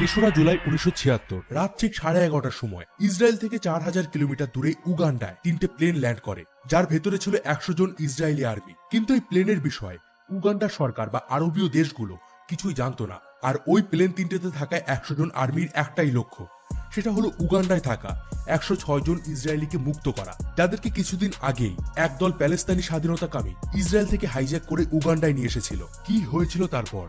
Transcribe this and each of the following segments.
তেসরা জুলাই উনিশশো ছিয়াত্তর, রাত ঠিক সাড়ে এগারোটার সময়। ইসরায়েল থেকে চার হাজার কিলোমিটার দূরে উগান্ডায় তিনটে প্লেন ল্যান্ড করে, যার ভেতরে ছিল একশো জন ইসরায়েলি আর্মি। কিন্তু এই প্লেনের বিষয়ে উগান্ডা সরকার বা আরবীয় দেশগুলো কিছুই জানতো না, আর ওই প্লেন তিনটেতে থাকা একশো জন আর্মির একটাই লক্ষ্য। সেটা হলো উগান্ডায় থাকা একশো ছয় জন ইসরায়েলিকে মুক্ত করা। যাদেরকে কিছুদিন আগেই একদল প্যালেস্তানি স্বাধীনতাকামী ইসরায়েল থেকে হাইজ্যাক করে উগান্ডায় নিয়ে এসেছিল। কি হয়েছিল তারপর?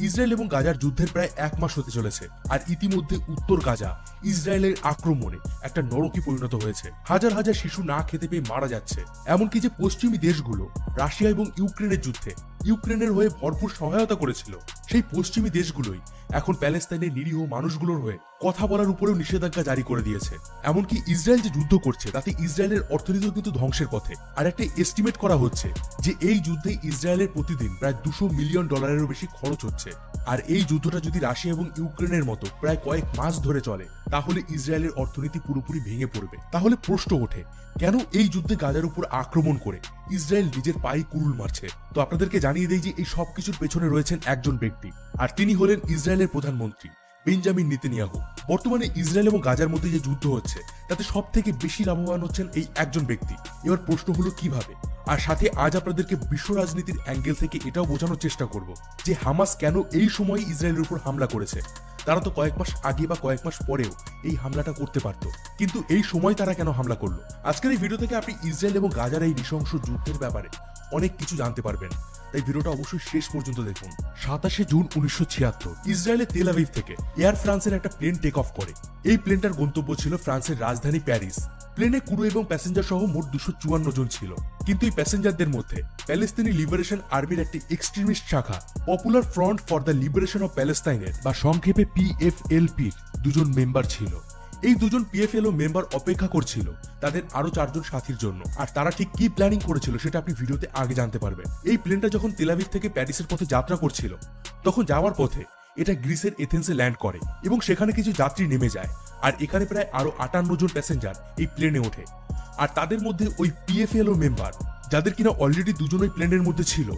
ইসরায়েল এবং গাজার যুদ্ধের প্রায় এক মাস হতে চলেছে, আর ইতিমধ্যে উত্তর গাজা, ইসরায়েলের আক্রমণে একটা নরকে পরিণত হয়েছে। হাজার হাজার শিশু না খেতে পেয়ে মারা যাচ্ছে। এমনকি যে পশ্চিমী দেশগুলো, রাশিয়া এবং ইউক্রেনের যুদ্ধে ইউক্রেনের হয়ে ভরপুর সহায়তা করেছিল সেই পশ্চিমী দেশগুলোই। এখন প্যালেস্তাইনের নিরীহ মানুষগুলোর হয়ে কথা বলার উপরেও নিষেধাজ্ঞা জারি করে দিয়েছে। এমনকি ইসরায়েল যে যুদ্ধ করছে, তাতে ইসরায়েলের অর্থনীতি কিন্তু ধ্বংসের পথে। আর একটা এস্টিমেট করা হচ্ছে যে এই যুদ্ধে ইসরায়েলের প্রতিদিন প্রায় দুশো মিলিয়ন ডলারেরও বেশি খরচ হচ্ছে। আর এই যুদ্ধটা যদি রাশিয়া এবং ইউক্রেনের মতো প্রায় কয়েক মাস ধরে চলে, তাহলে ইসরায়েলের অর্থনীতি পুরোপুরি ভেঙে পড়বে। তাহলে প্রশ্ন ওঠে, কেন এই যুদ্ধে গাজার উপর আক্রমণ করে ইসরায়েল নিজের পায়ে কুরুল মারছে? তো আপনাদেরকে জানিয়ে দেয় যে এই সবকিছুর পেছনে রয়েছেন একজন ব্যক্তি, আর তিনি হলেন ইসরায়েলের প্রধানমন্ত্রী, বেঞ্জামিন নেতানিয়াহু। বর্তমানে ইসরায়েল এবং গাজার মধ্যে যে যুদ্ধ হচ্ছে, তাতে সব থেকে বেশি লাভবান হচ্ছেন এই একজন ব্যক্তি। এবার প্রশ্ন হলো কীভাবে? আর সাথে আজ আপনাদেরকে বিশ্ব রাজনীতির অ্যাঙ্গেল থেকে এটাও বোঝানোর চেষ্টা করব যে হামাস কেন এই সময় ইসরায়েলের উপর হামলা করেছে। তারা তো কয়েক মাস আগে বা কয়েক মাস পরেও এই হামলাটা করতে পারত। কিন্তু এই সময় তারা কেন হামলা করল? আজকের এই ভিডিও থেকে আপনি ইসরায়েল এবং গাজার এই নৃশংস যুদ্ধের ব্যাপারে অনেক কিছু জানতে পারবেন। তাই ভিডিওটা অবশ্যই শেষ পর্যন্ত দেখুন। সাতাশে জুন উনিশশো ছিয়াত্তর ইসরায়েলের তেল আভিভ থেকে এয়ার ফ্রান্সের একটা প্লেন টেক অফ করে। এই প্লেনটার গন্তব্য ছিল ফ্রান্সের রাজধানী প্যারিস। প্লেনে ক্রু এবং প্যাসেঞ্জার সহ মোট দুশো চুয়ান্ন জন ছিল। কিন্তু এই প্যাসেঞ্জারদের মধ্যে প্যালেস্তিনি লিবারেশন আর্মির একটি এক্সট্রিমিস্ট শাখা popular front for the liberation of প্যালেস্তাইনের বা সংক্ষেপে পিএফএলপির দুজন মেম্বার ছিল। এই দুজন পিএফএলও মেম্বার অপেক্ষা করছিল, তাদের আরও চারজন সাথীর জন্য। আর তারা ঠিক কি প্ল্যানিং করেছিল সেটা আপনি ভিডিওতে আগে জানতে পারবেন। এই প্লেনটা যখন তেলাভিভ থেকে প্যারিসের পথে যাত্রা করছিল, তখন যাওয়ার পথে এটা গ্রিসের এথেন্সে ল্যান্ড করে এবং সেখানে কিছু যাত্রী নেমে যায়। আর এখানে প্রায় আরও আটান্ন জন প্যাসেঞ্জার এই প্লেনে ওঠে। আর তাদের মধ্যে ওই পিএফএলও মেম্বার যাদের কিনা অলরেডি দুজন ওই প্লেনের মধ্যে ছিল,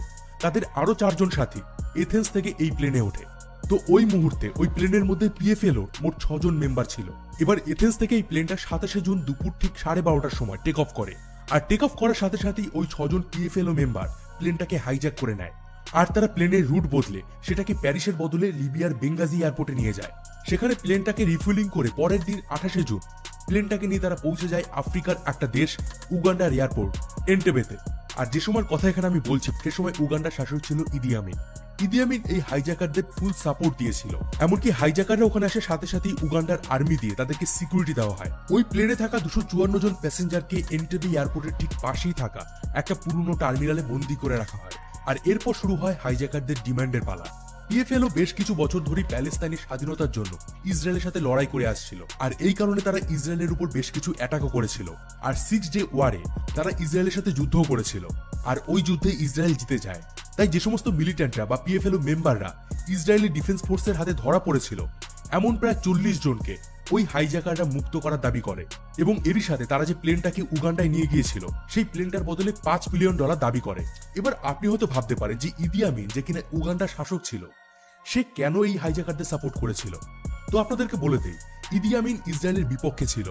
তাদের আরও চারজন সাথী এথেন্স থেকে এই প্লেনে ওঠে। তো ওই মুহূর্তে ওই প্লেনের মধ্যে পিএফএলও মোট ছজন মেম্বার ছিল। এবার এথেন্স থেকে এই প্লেনটা সাতাশে জুন দুপুর ঠিক সাড়ে বারোটার সময় টেক অফ করে। আর টেক অফ করার সাথে সাথেই ওই ছজন পিএফএলও মেম্বার প্লেনটাকে হাইজ্যাক করে নেয়। আর তারা প্লেনের রুট বদলে সেটাকে প্যারিসের বদলে লিবিয়ার বেঙ্গাজি এয়ারপোর্টে নিয়ে যায়। সেখানে প্লেনটাকে রিফুয়েলিং করে পরের দিন আঠাশে জুন প্লেনটাকে নিয়ে তারা পৌঁছে যায় আফ্রিকার একটা দেশ, উগান্ডার এয়ারপোর্ট এন্টেবেতে আর যে সময় কথা এখানে আমি বলছি, সে সময় উগান্ডার শাসক ছিল ইদি আমিন ইদি আমিন এই হাইজাকারদের ফুল সাপোর্ট দিয়েছিল। এমনকি হাইজাকাররা ওখানে আসে সাথে সাথেই উগান্ডার আর্মি দিয়ে তাদেরকে সিকিউরিটি দেওয়া হয়। ওই প্লেনে থাকা দুশো চুয়ান্ন জন প্যাসেঞ্জারকে এনটেবি এয়ারপোর্টের ঠিক পাশেই থাকা একটা পুরনো টার্মিনালে বন্দি করে রাখা হয়। আর এরপর শুরু হয় হাইজাকারদের ডিমান্ডের পালা। পিএফএলও বেশ কিছু বছর ধরে প্যালেস্তাইনি স্বাধীনতার জন্য ইসরায়েলের সাথে লড়াই করে আসছিল। আর এই কারণে তারা ইসরায়েলের উপর বেশ কিছু অ্যাটাকও করেছিল। আর সিক্স ডে ওয়ারে তারা ইসরায়েলের সাথে যুদ্ধও করেছিল। আর ওই যুদ্ধে ইসরায়েল জিতে যায়। তাই যে সমস্ত মিলিটেন্টরা বা পিএফএলও মেম্বাররা ইসরায়েলি ডিফেন্স ফোর্সের হাতে ধরা পড়েছিল, এমন প্রায় চল্লিশ জনকে ওই হাইজ্যাকাররা মুক্ত করার দাবি করে এবং এরই সাথে তারা যে প্লেনটাকে উগান্ডায় নিয়ে গিয়েছিল, সেই প্লেনটার বদলে পাঁচ মিলিয়ন ডলার দাবি করে। এবার আপনি হয়তো ভাবতে পারেন যে ইদি আমিন যে কিনা উগান্ডার শাসক ছিল, সে কেন এই হাইজ্যাকারদের সাপোর্ট করেছিল? তো আপনাদেরকে বলে দেই ইদি আমিন ইসরায়েলের বিপক্ষে ছিল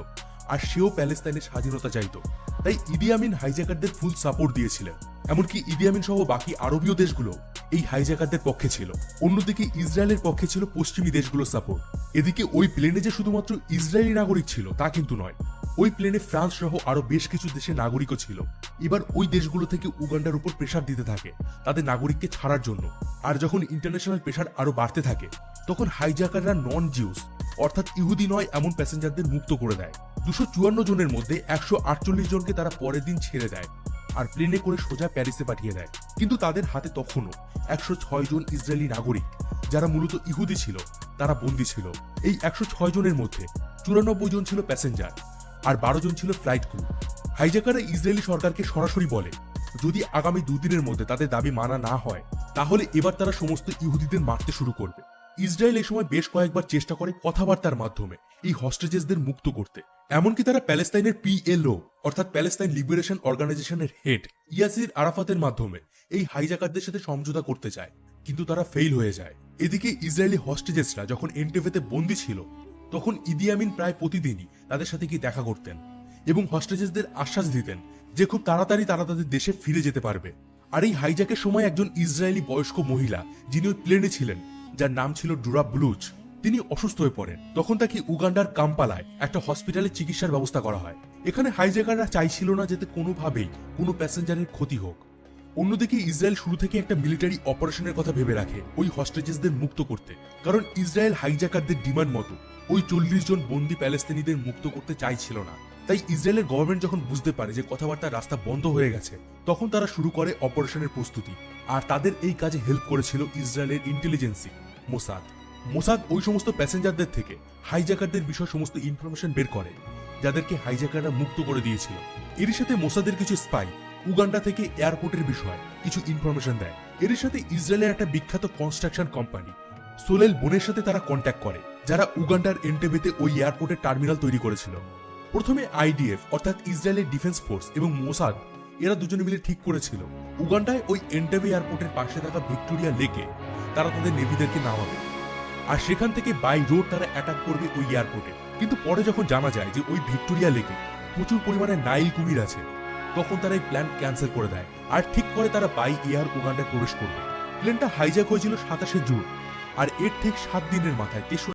আর সেও প্যালেস্তাইনের স্বাধীনতা চাইতো। তাই ইদি আমিন হাইজ্যাকারদের ফুল সাপোর্ট দিয়েছিলেন। এমনকি ইদি আমিন সহ বাকি আরবীয় দেশগুলো এই হাইজ্যাকারদের পক্ষে ছিল। অন্যদিকে ইসরায়েলের পক্ষে ছিল পশ্চিমী দেশগুলোর সাপোর্ট এদিকে ওই প্লেনে যে শুধুমাত্র ইসরায়েলি নাগরিক ছিল, তা কিন্তু নয়। ওই প্লেনে ফ্রান্স সহ আরও বেশ কিছু দেশের নাগরিকও ছিল। এবার ওই দেশগুলো থেকে উগান্ডার উপর প্রেশার দিতে থাকে, তাদের নাগরিককে ছাড়ার জন্য। আর যখন ইন্টারন্যাশনাল প্রেশার আরও বাড়তে থাকে, তখন হাইজ্যাকাররা নন জিউস অর্থাৎ ইহুদি নয়, এমন প্যাসেঞ্জারদের মুক্ত করে দেয়। দুশো জনের মধ্যে একশো আটচল্লিশ জনকে তারা পরের দিন ছেড়ে দেয়। আর প্লেনে করে সোজা প্যারিসে পাঠিয়ে দেয়। কিন্তু তাদের হাতে তখনও একশো ছয় জন ইসরায়েলি নাগরিক, যারা মূলত ইহুদি ছিল, তারা বন্দী ছিল। এই একশো ছয় জনের মধ্যে চুরানব্বই জন ছিল প্যাসেঞ্জার আর বারো জন ছিল ফ্লাইট ক্রু। হাইজ্যাকাররা ইসরায়েলি সরকারকে সরাসরি বলে, যদি আগামী দুদিনের মধ্যে তাদের দাবি মানা না হয়, তাহলে এবার তারা সমস্ত ইহুদিদের মারতে শুরু করবে। ইসরায়েল এই সময় বেশ কয়েকবার চেষ্টা করে কথাবার্তার মাধ্যমে এই হস্টেজেসদের মুক্ত করতে। এমনকি তারা প্যালেস্তাইনের পিএলও অর্থাৎ প্যালেস্তাইন লিবারেশন অর্গানাইজেশনের হেড ইয়াসির আরাফাতের মাধ্যমে এই হাইজাকারদের সাথে সমঝোতা করতে চায়। কিন্তু তারা ফেল হয়ে যায়। এদিকে ইসরায়েলি হস্টেজেসরা যখন এন্টেভেতে বন্দি ছিল, তখন ইদি আমিন প্রায় প্রতিদিনই তাদের সাথে গিয়ে দেখা করতেন এবং হস্টেজেসদের আশ্বাস দিতেন যে খুব তাড়াতাড়ি তারা তাদের দেশে ফিরে যেতে পারবে। আর এই হাইজ্যাকের সময় একজন ইসরায়েলি বয়স্ক মহিলা, যিনি ওই প্লেনে ছিলেন যার নাম ছিল ডুরা ব্লুচ। তিনি অসুস্থ হয়ে পড়েন। তখন তাকে উগান্ডার কাম্পালায় একটা হসপিটালে চিকিৎসার ব্যবস্থা করা হয়। এখানে হাইজেকাররা চাইছিল না যাতে কোনোভাবেই কোনো প্যাসেঞ্জারের ক্ষতি হোক। অন্যদিকে ইসরায়েল শুরু থেকে একটা মিলিটারি অপারেশনের কথা ভেবে রাখে। ওই হস্টেজেসদের মুক্ত করতে। কারণ ইসরায়েল হাইজাকারদের ডিমান্ড মতো। ওই চল্লিশ জন বন্দি প্যালেস্তিনিদের মুক্ত করতে চাইছিল না। তাই ইসরায়েলের গভর্নমেন্ট যখন বুঝতে পারে যে কথাবার্তার রাস্তা বন্ধ হয়ে গেছে, তখন তারা শুরু করে অপারেশনের প্রস্তুতি। আর তাদের এই কাজে হেল্প করেছিল ইসরায়েলের ইন্টেলিজেন্সি মোসাদ। মোসাদ ওই সমস্ত প্যাসেঞ্জারদের থেকে হাইজ্যাকারদের বিষয়ে সমস্ত ইনফরমেশন বের করে, যাদেরকে হাইজ্যাকাররা মুক্ত করে দিয়েছিল। এর সাথে মোসাদের কিছু স্পাই উগান্ডা থেকে এয়ারপোর্টের বিষয়ে কিছু ইনফরমেশন দেয়। এর সাথে ইসরায়েলের একটা বিখ্যাত কনস্ট্রাকশন কোম্পানি সোলেল বোনের সাথে তারা কন্ট্যাক্ট করে, যারা উগান্ডার এন্টেবেতে ওই এয়ারপোর্টের টার্মিনাল তৈরি করেছিল। প্রথমে আইডিএফ, অর্থাৎ ইসরায়েলের ডিফেন্স ফোর্স এবং মোসাদ, এরা দুজনে মিলে ঠিক করেছিল। উগান্ডায় ওই এন্টেবে এয়ারপোর্টের পাশে থাকা ভিক্টোরিয়া লেকে তারা তাদের নেভিদেরকে নামাবে। আর সেখান থেকে বাই রোড তারা অ্যাটাক করবে ওই এয়ারপোর্টে। কিন্তু পরে যখন জানা যায় যে ওই ভিক্টোরিয়া লেকে প্রচুর পরিমাণে নাইল কুমির আছে, তখন তারা এই প্ল্যান ক্যান্সেল করে দেয়। আর ঠিক করে তারা বাই এয়ার উগান্ডায় প্রবেশ করবে। প্লেনটা হাইজ্যাক হয়েছিল সাতাশে জুন। আর এর ঠিক সাত দিনের মাথায় তেসরা